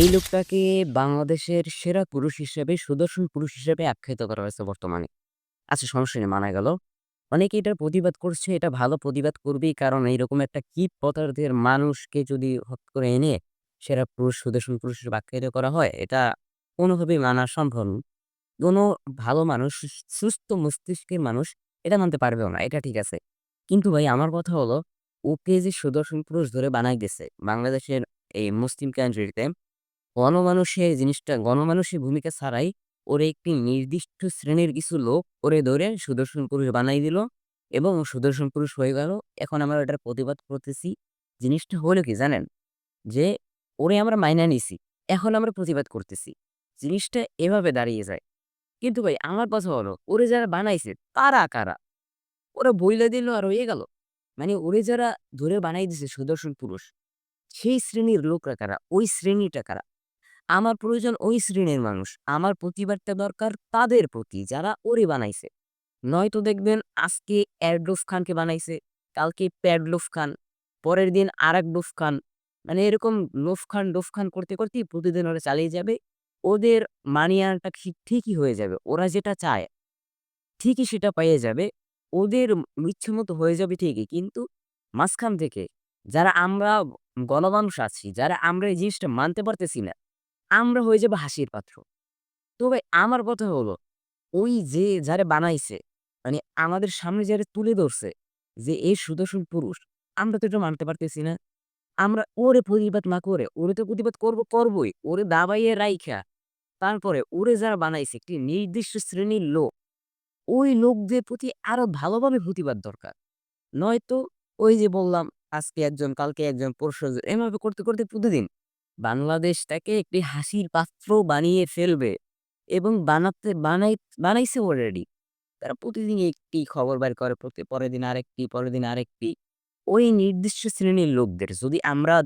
এই লোকটাকে বাংলাদেশের সেরা পুরুষ হিসেবে সুদর্শন পুরুষ হিসেবে আখ্যায়িত করা হয়েছে বর্তমানে। আচ্ছা সমস্যা নেই মানা গেল। অনেকে এটার প্রতিবাদ করছে, এটা ভালো প্রতিবাদ করবেই কারণ এইরকম একটা কীট পদার্থের মানুষকে যদি হট করে এনে সেরা পুরুষ, সুদর্শন পুরুষ হিসেবে আখ্যায়িত করা হয়, এটা কোনোভাবেই মানা সম্ভব কোনো ভালো মানুষ, সুস্থ মস্তিষ্কের মানুষ এটা মানতে পারবেও না, এটা ঠিক আছে। কিন্তু ভাই আমার কথা হলো, ওকে যে সুদর্শন পুরুষ ধরে বানাই দিছে বাংলাদেশের এই মুসলিম কান্ট্রিতে, গণমানুষে জিনিসটা গণমানুষের ভূমিকা ছাড়াই ওরে একটি নির্দিষ্ট শ্রেণির কিছু লোক ওরে ধরে সুদর্শন পুরুষ বানাই দিল এবং সুদর্শন পুরুষ হয়ে গেল। এখন আমরা এটার প্রতিবাদ করতেছি। জিনিসটা হলো কি জানেন? যে ওরে আমরা মাইনা নিছি। এখন আমরা প্রতিবাদ করতেছি। জিনিসটা এভাবে দাঁড়িয়ে যায়। কিন্তু ভাই আমার কথা হলো, ওরে যারা বানাইছে তারা কারা? ওরা বইলে দিল আর হয়ে গেল। মানে ওরে যারা ধরে বানাই দিছে সুদর্শন পুরুষ, সেই শ্রেণির লোকরা কারা? ওই শ্রেণীটা কারা? আমার প্রয়োজন ওই শ্রেণির মানুষ। আমার প্রতিবাদটা দরকার তাদের প্রতি যারা ওরে বানাইছে। নয়তো দেখবেন আজকে এরডোফ খানকে বানাইছে, কালকে প্যাডলোফ খান, পরের দিন আরেক ডোফ খান। মানে এরকম লোফ খান, খান করতে, করতেই প্রতিদিন ওরা চালিয়ে যাবে। ওদের মানি ঠিক ঠিকই হয়ে যাবে। ওরা যেটা চায়, ঠিকই সেটা পেয়ে যাবে। ওদের ইচ্ছেমতো হয়ে যাবে ঠিকই। কিন্তু মাঝখান থেকে যারা আমরা গণমানুষ আছি, যারা আমরা এই জিনিসটা মানতে পারতেছি না, আমরা হয়ে যাব হাসির পাত্র। তো ভাই আমার কথা হলো, ওই যে যারে বানাইছে, মানে আমাদের সামনে যারে তুলে ধরছে যে এ সুদর্শন পুরুষ, আমরা তো এটা মানতে পারতেছি না। আমরা ওরে প্রতিবাদ না করে, ওরে তো প্রতিবাদ করব করবই। ওরে দাবাইয়া রাইখা, তারপরে ওরে যারা বানাইছে একটি নির্দিষ্ট শ্রেণির লোক, ওই লোকদের প্রতি আরও ভালোভাবে প্রতিবাদ দরকার। নয়তো ওই যে বললাম, আজকে একজন, কালকে একজন, পরশু এভাবে করতে, করতে প্রতিদিন বাংলাদেশটাকে একটি হাসির পাত্র বানিয়ে ফেলবে এবং বানাতে বানাই বানাইছে অলরেডি। তারা প্রতিদিন একটি খবর বের করে, প্রতি পরের দিন আরেকটি, পরের দিন আরেকটি। ওই নির্দিষ্ট শ্রেণির লোকদের যদি আমরা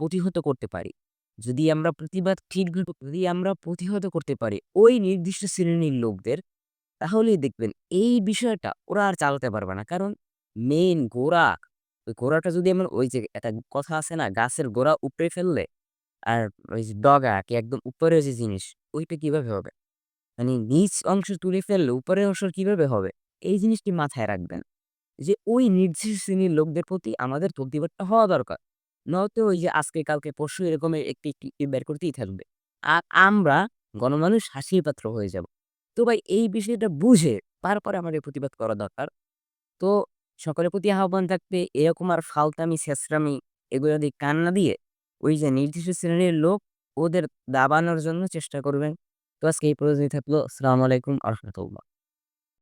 প্রতিহত করতে পারি, যদি আমরা প্রতিবাদ ঠিকভাবে যদি আমরা প্রতিহত করতে পারি ওই নির্দিষ্ট শ্রেণির লোকদের, তাহলেই দেখবেন এই বিষয়টা ওরা আর চালাতে পারবে না। কারণ মেইন গোড়া, ওই গোড়াটা যদি আমরা ওই যে একটা কথা আছে না, গাছের গোড়া উপড়ে ফেললে আর ওই যে ডগা কি একদম উপরের যে জিনিস, ওইটা কীভাবে হবে? মানে নিচ অংশ তুলে ফেললে উপরের অংশ কীভাবে হবে? এই জিনিসটি মাথায় রাখবেন। যে ওই নির্দিষ্ট শ্রেণির লোকদের প্রতি আমাদের প্রতিবাদটা হওয়া দরকার। নয়তো ওই যে আজকে, কালকে, পরশু এরকমের একটি, বের করতেই থাকবে। আর আমরা গণমানুষ হাসির পাত্র হয়ে যাব। তো ভাই এই বিষয়টা বুঝে তারপরে আমাদের প্রতিবাদ করা দরকার। তো সকলের প্রতি আহ্বান থাকবে এরকম আর ফালতামি, ছেঁচড়ামি এগুলো দিয়ে কান্না দিয়ে, ওই যে নির্দিষ্ট শ্রেণির লোক ওদের দাবানোর জন্য চেষ্টা করবেন। তো আজকে এই পর্যন্তই থাকল। আসসালামু আলাইকুম আ রহমাতুল্লাহ।